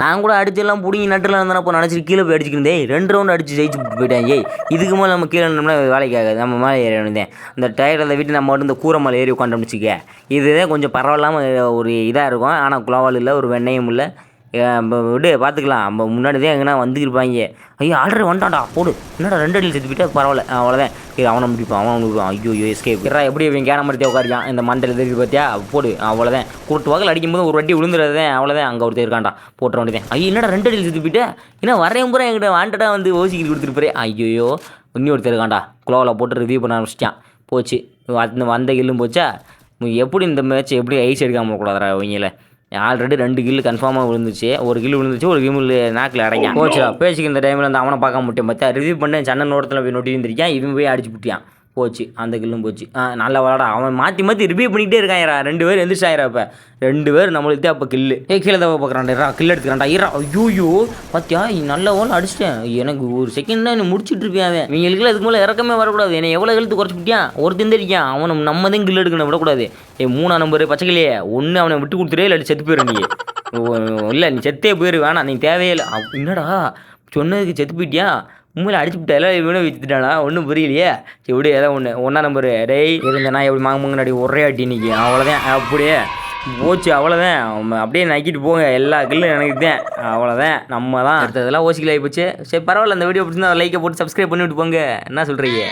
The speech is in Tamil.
நான் கூட அடிச்செல்லாம் பிடிங்கி நட்டுலாம் இருந்தா அப்போ நினச்சிட்டு கீழே போய் அடிச்சுக்கிருந்தேன் ரெண்டு ரவுண்ட் அடிச்சு ஜெயிச்சு போயிட்டேன். ஏய் இதுக்கு மேலே நம்ம கீழே நின்னோம்னா வேலைக்கு ஆகாது. நம்ம மேலே ஏறி இருந்தேன் அந்த டயர் அதை விட்டு நம்ம மட்டும் இந்த கூரை மேலே ஏறி உட்காந்து வச்சுக்க இதுதான் கொஞ்சம் பரவாயில்லாமல் ஒரு இதாக இருக்கும். ஆனால் குளவால் இல்லை ஒரு வெண்ணையும் இல்லை. விடு பார்த்துக்கலாம் நம்ம முன்னாடி தான் எங்கன்னா வந்துருப்பாங்க ஐயோ ஆல்ரெடி வந்துட்டான்டா போடு. என்னடா ரெண்டு அடியில் செத்து போயிட்டா? பரவாயில்ல. அவ்வளோதான் இது அவனை முடிப்பான் அவனை முடிப்பான். ஐயோ ஐயோ எஸ்கேப் இரா எப்படி இவன் கேன மாதிரி உட்காரியான் இந்த மண்டல தெரிஞ்சு பார்த்தியா? போடு அவ்வளோதான் கூட்டு வகையில் அடிக்கும்போது ஒரு வட்டி விழுந்துறதே அவ்வளோதான் அங்கே ஒருத்தர் இருக்கான்டா. போட்டுற வேண்டியதான் ஐயோ என்னடா ரெண்டு அடியில் செத்து போயிட்டு? ஏன்னா வரையும் பூரா என்கிட்ட வாண்டடாக வந்து ஓசிக்கிட்டு கொடுத்துட்டு போறே. ஐயோ இன்னி ஒருத்தர் இருக்கான்டா. குளோவில் போட்டு ரிவ்யூ பண்ண ஆரம்பிச்சிட்டான். போச்சு. அந்த வந்த கில்லும் போச்சா? எப்படி இந்த மேட்ச் எப்படி ஐஸ் எடுக்காமல் கூடாதா அவங்கள ஆல்ரெடி ரெண்டு கில்லு கன்ஃபார்மாக விழுந்துச்சு. ஒரு கில்லு விழுந்துச்சு ஒரு கில்லு நாக்கில் அடைங்க போச்சுடா. பேச்சுக்கு இந்த டைமில் வந்து அவனை பார்க்க முடியும் பார்த்தா ரிவ்யூ பண்ண சண்டை நோட்டத்தில் போய் நொட்டி இருந்திருக்கான் இவன் போய் அடிச்சு விட்டியான் போச்சு அந்த கில்லும் போச்சு. ஆ நல்ல விளாடா. அவன் மாற்றி மாற்றி ரிவ்யூ பண்ணிகிட்டே இருக்கான்டா ரெண்டு பேர் எந்திரிச்சாயிரா இப்போ. ரெண்டு பேர் நம்மளுக்கு அப்போ கில்லு. ஏ கீழே தவ பார்க்குறான்டா கில் எடுத்துக்கிறான்டா. இரா ஐயோ பார்த்தியா நல்ல ஓல அடிச்சிட்டேன். எனக்கு ஒரு செகண்ட் தான் முடிச்சுட்டு இருப்பேன் அவன். இவங்களுக்குலாம் அதுக்கு மேலே இறக்கமே வரக்கூடாது. என்னை எவ்வளோ எழுத்து குறைச்சி விட்டியான் ஒருத்தன் தெரியான் அவனை நம்ம தான் கில் எடுக்கணும் விடக்கூடாது. ஏ மூணா நம்பர் பச்சைக்கிளியே ஒன்று அவனை விட்டு கொடுத்துட்டே இல்லை செத்து போயிரு நீ. இல்லை நீ செத்தே போயிரு. வேணாம் நீ தேவையே இல்லை. என்னடா? சொன்னதுக்கு செத்து போயிட்டியா? உண்மையில அடிச்சு விட்டா எல்லாம் வச்சுட்டானா ஒன்றும் புரியலையே. சரி விடு ஏதோ ஒன்று ஒன்றா நம்பரு. டேய் இருந்த எப்படி மாங்க முன்னாடி ஒரே அடி நிற்கி அவ்வளோதான் அப்படியே போச்சு அவ்வளோதான் அப்படியே நக்கிட்டு போங்க. எல்லா கில்லும் எனக்கு தான். அவ்வளோதான் நம்ம தான். அடுத்ததெல்லாம் ஓசிக்கலாகி போச்சு. சரி பரவாயில்ல அந்த வீடியோ பிடிச்சிருந்தா லைக்கை போட்டு சப்ஸ்கிரைப் பண்ணிவிட்டு போங்க. என்ன சொல்கிறீங்க